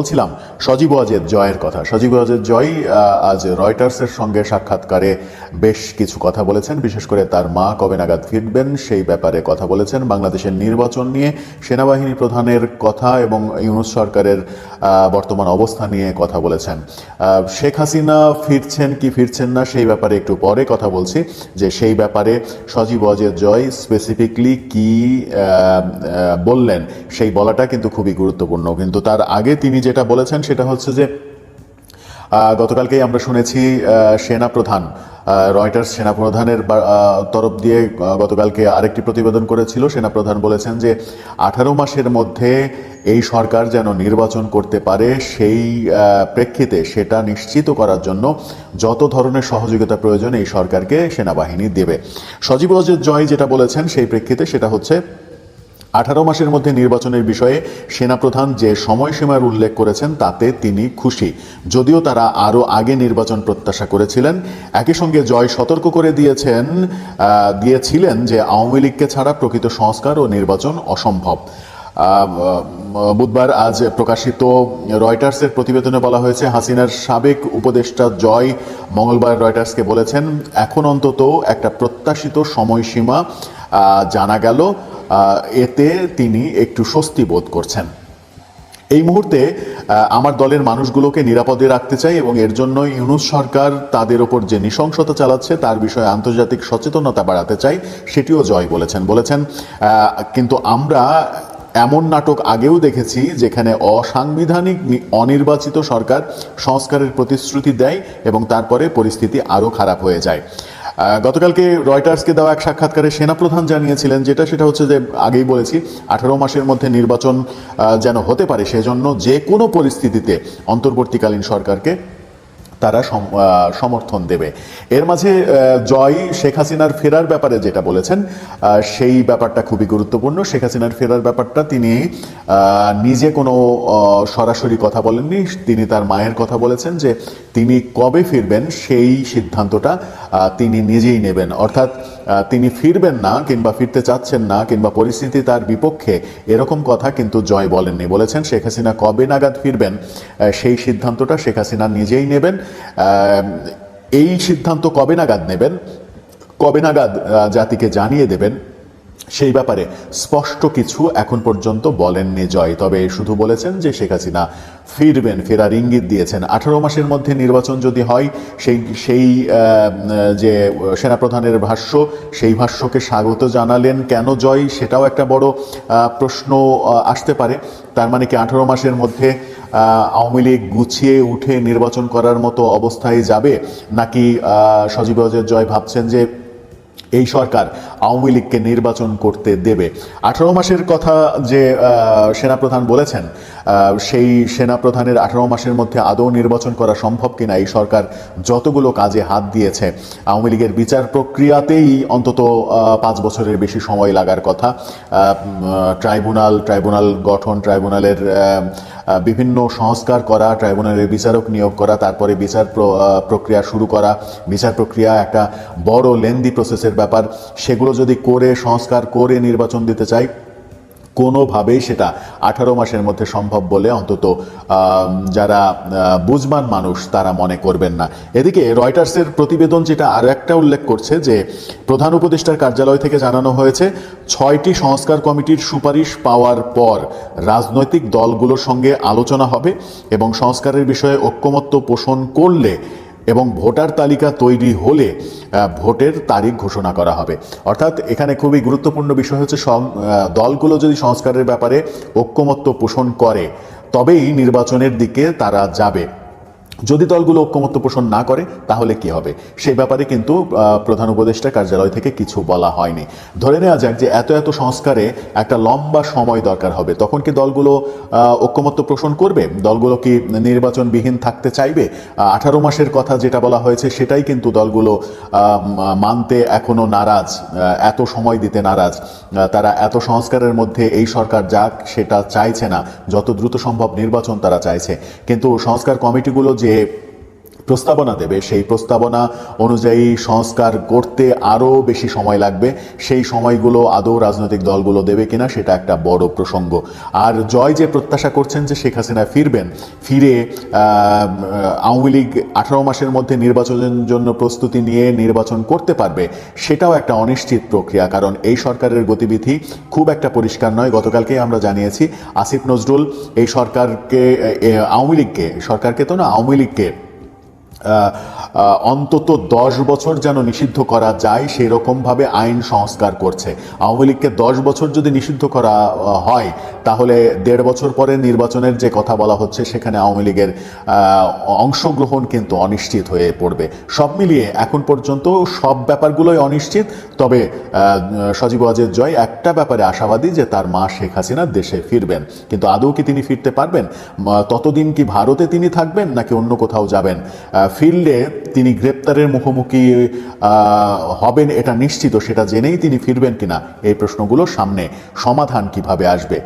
বলছিলাম, সজীব ওয়াজেদ জয়ের কথা। সজীব ওয়াজেদ জয় আজ রয়টার্সের সঙ্গে সাক্ষাৎকারে বেশ কিছু কথা বলেছেন। বিশেষ করে তার মা কবে নাগাদ ফিরবেন সেই ব্যাপারে কথা বলেছেন। বাংলাদেশের নির্বাচন নিয়ে সেনাবাহিনী প্রধানের কথা এবং ইউনুস সরকারের বর্তমান অবস্থা নিয়ে কথা বলেছেন। শেখ হাসিনা ফিরছেন কি ফিরছেন না সেই ব্যাপারে একটু পরে কথা বলছি, যে সেই ব্যাপারে সজীব ওয়াজেদ জয় স্পেসিফিকলি কি বললেন সেই বলাটা কিন্তু খুবই গুরুত্বপূর্ণ। কিন্তু তার আগে তিনি যেটা বলেছেন সেটা হচ্ছে যে গতকালকেই আমরা শুনেছি সেনাপ্রধান রয়টার্স সেনাপ্রধানের তরফ দিয়ে গতকালকে আরেকটি প্রতিবেদন করেছিল। সেনাপ্রধান বলেছেন যে, আঠারো মাসের মধ্যে এই সরকার যেন নির্বাচন করতে পারে সেই প্রেক্ষিতে সেটা নিশ্চিত করার জন্য যত ধরনের সহযোগিতা প্রয়োজন এই সরকারকে সেনাবাহিনী দেবে। সজীব জয় যেটা বলেছেন সেই প্রেক্ষিতে সেটা হচ্ছে আঠারো মাসের মধ্যে নির্বাচনের বিষয়ে সেনাপ্রধান যে সময়সীমার উল্লেখ করেছেন, তাতে তিনি খুশি। যদিও তারা আরও আগে নির্বাচন প্রত্যাশা করেছিলেন, একই সঙ্গে জয় সতর্ক করে দিয়েছেন দিয়েছিলেন যে আওয়ামী লীগকে ছাড়া প্রকৃত সংস্কার ও নির্বাচন অসম্ভব। বুধবার আজ প্রকাশিত রয়টার্সের প্রতিবেদনে বলা হয়েছে, হাসিনার সাবেক উপদেষ্টা জয় মঙ্গলবার রয়টার্সকে বলেছেন, এখন অন্তত একটা প্রত্যাশিত সময়সীমা জানা গেল। এতে তিনি একটু স্বস্তি বোধ করছেন। এই মুহূর্তে আমার দলের মানুষগুলোকে নিরাপদে রাখতে চাই এবং এর জন্য ইউনুস সরকার তাদের ওপর যে নৃশংসতা চালাচ্ছে, তার বিষয়ে আন্তর্জাতিক সচেতনতা বাড়াতে চাই, সেটিও জয় বলেছেন। বলেছেন কিন্তু আমরা এমন নাটক আগেও দেখেছি যেখানে অসাংবিধানিক অনির্বাচিত সরকার সংস্কারের প্রতিশ্রুতি দেয় এবং তারপরে পরিস্থিতি আরও খারাপ হয়ে যায়। গতকালকে রয়টার্সকে দেওয়া এক সাক্ষাৎকারে সেনাপ্রধান জানিয়েছিলেন যেটা, সেটা হচ্ছে যে আগেই বলেছি, আঠারো মাসের মধ্যে নির্বাচন যেন হতে পারে, সেজন্য যে কোনো পরিস্থিতিতে অন্তর্বর্তীকালীন সরকারকে তারা সমর্থন দেবে। এর মাঝে জয় শেখ হাসিনার ফেরার ব্যাপারে যেটা বলেছেন সেই ব্যাপারটা খুবই গুরুত্বপূর্ণ। শেখ হাসিনার ফেরার ব্যাপারটা তিনি নিজে কোনো সরাসরি কথা বলেননি। তিনি তার মায়ের কথা বলেছেন যে তিনি কবে ফিরবেন সেই সিদ্ধান্তটা তিনি নিজেই নেবেন। অর্থাৎ তিনি ফিরবেন না কিংবা ফিরতে চাচ্ছেন না কিংবা পরিস্থিতি তার বিপক্ষে এরকম কথা কিন্তু জয় বলেননি। বলেছেন, শেখ হাসিনা কবে নাগাদ ফিরবেন? সেই সিদ্ধান্তটা শেখ হাসিনা নিজেই নেবেন। এই সিদ্ধান্ত কবে নাগাদ নেবেন? কবে নাগাদ জাতিকে জানিয়ে দেবেন? সেই ব্যাপারে স্পষ্ট কিছু এখন পর্যন্ত বলেননি জয়, তবে শুধু বলেছেন যে শেখ হাসিনা ফিরবেন, ফেরার ইঙ্গিত দিয়েছেন। আঠারো মাসের মধ্যে নির্বাচন যদি হয়, সেই সেই যে সেনাপ্রধানের ভাষ্য, সেই ভাষ্যকে স্বাগত জানালেন কেন জয় সেটাও একটা বড় প্রশ্ন আসতে পারে। তার মানে কি আঠারো মাসের মধ্যে আওয়ামী লীগ গুছিয়ে উঠে নির্বাচন করার মতো অবস্থায় যাবে? নাকি সজীব জয় ভাবছেন যে এই সরকার আওয়ামী লীগকে নির্বাচন করতে দেবে। আঠারো মাসের কথা যে সেনাপ্রধান বলেছেন সেই সেনাপ্রধানের আঠারো মাসের মধ্যে আদৌ নির্বাচন করা সম্ভব কিনা এই সরকার যতগুলো কাজে হাত দিয়েছে, আওয়ামী লীগের বিচার প্রক্রিয়াতেই অন্তত পাঁচ বছরের বেশি সময় লাগার কথা। ট্রাইব্যুনাল ট্রাইব্যুনাল গঠন, ট্রাইব্যুনালের বিভিন্ন সংস্কার করা, ট্রাইব্যুনালের বিচারক নিয়োগ করা, তারপরে বিচার প্র- প্রক্রিয়া শুরু করা। বিচার প্রক্রিয়া একটা বড় লেন্দি প্রসেসের ব্যাপার, সেগুলো যদি করে, সংস্কার করে নির্বাচন দিতে চাই, কোনোভাবেই সেটা আঠারো মাসের মধ্যে সম্ভব বলে অন্তত যারা বুঝবান মানুষ তারা মনে করবেন না। এদিকে রয়টার্সের প্রতিবেদন যেটা আর একটা উল্লেখ করছে যে, প্রধান উপদেষ্টার কার্যালয় থেকে জানানো হয়েছে, ছয়টি সংস্কার কমিটির সুপারিশ পাওয়ার পর রাজনৈতিক দলগুলোর সঙ্গে আলোচনা হবে এবং সংস্কারের বিষয়ে ঐক্যমত্য পোষণ করলে এবং ভোটার তালিকা তৈরি হলে ভোটের তারিখ ঘোষণা করা হবে। অর্থাৎ এখানে খুবই গুরুত্বপূর্ণ বিষয় হচ্ছে দলগুলো যদি সংস্কারের ব্যাপারে ঐক্যমত্য পোষণ করে, তবেই নির্বাচনের দিকে তারা যাবে। যদি দলগুলো ঐক্যমত্য পোষণ না করে, তাহলে কি হবে? সেই ব্যাপারে কিন্তু প্রধান উপদেষ্টা কার্যালয় থেকে কিছু বলা হয়নি। ধরে নেওয়া যাক যে এত এত সংস্কারে একটা লম্বা সময় দরকার হবে, তখন কি দলগুলো ঐক্যমত্য পোষণ করবে? দলগুলো কি নির্বাচনবিহীন থাকতে চাইবে? আঠারো মাসের কথা যেটা বলা হয়েছে, সেটাই কিন্তু দলগুলো মানতে এখনও নারাজ এত সময় দিতে নারাজ। তারা এত সংস্কারের মধ্যে এই সরকার যাক, সেটা চাইছে না, যত দ্রুত সম্ভব নির্বাচন তারা চাইছে। কিন্তু সংস্কার কমিটিগুলো যে de প্রস্তাবনা দেবে। সেই প্রস্তাবনা অনুযায়ী সংস্কার করতে আরও বেশি সময় লাগবে। সেই সময়গুলো আদৌ রাজনৈতিক দলগুলো দেবে কিনা সেটা একটা বড় প্রসঙ্গ। আর জয় যে প্রত্যাশা করছেন যে শেখ হাসিনা ফিরবেন, ফিরে আওয়ামী লীগ আঠারো মাসের মধ্যে নির্বাচনের জন্য প্রস্তুতি নিয়ে নির্বাচন করতে পারবে, সেটাও একটা অনিশ্চিত প্রক্রিয়া। কারণ এই সরকারের গতিবিধি খুব একটা পরিষ্কার নয়। গতকালকেই আমরা জানিয়েছি, আসিফ নজরুল এই সরকারকে আওয়ামী লীগকে, সরকারকে তো না, আওয়ামী লীগকে অন্তত দশ বছর যেন নিষিদ্ধ করা যায়, সেরকমভাবে আইন সংস্কার করছে। আওয়ামী লীগকে দশ বছর যদি নিষিদ্ধ করা হয় তাহলে দেড় বছর পরে নির্বাচনের যে কথা বলা হচ্ছে, সেখানে আওয়ামী লীগের অংশগ্রহণ কিন্তু অনিশ্চিত হয়ে পড়বে। সব মিলিয়ে এখন পর্যন্ত সব ব্যাপারগুলোই অনিশ্চিত। তবে সজীব ওয়াজেদ জয়, একটা ব্যাপারে আশাবাদী যে তার মা শেখ হাসিনা দেশে ফিরবেন। কিন্তু আদৌ কি তিনি ফিরতে পারবেন? ততদিন কি ভারতে তিনি থাকবেন, নাকি অন্য কোথাও যাবেন? ফিরলে তিনি গ্রেপ্তারের মুখোমুখি হবেন এটা নিশ্চিত, সেটা জেনেই তিনি ফিরবেন কিনা? এই প্রশ্নগুলো সামনে সমাধান কীভাবে আসবে?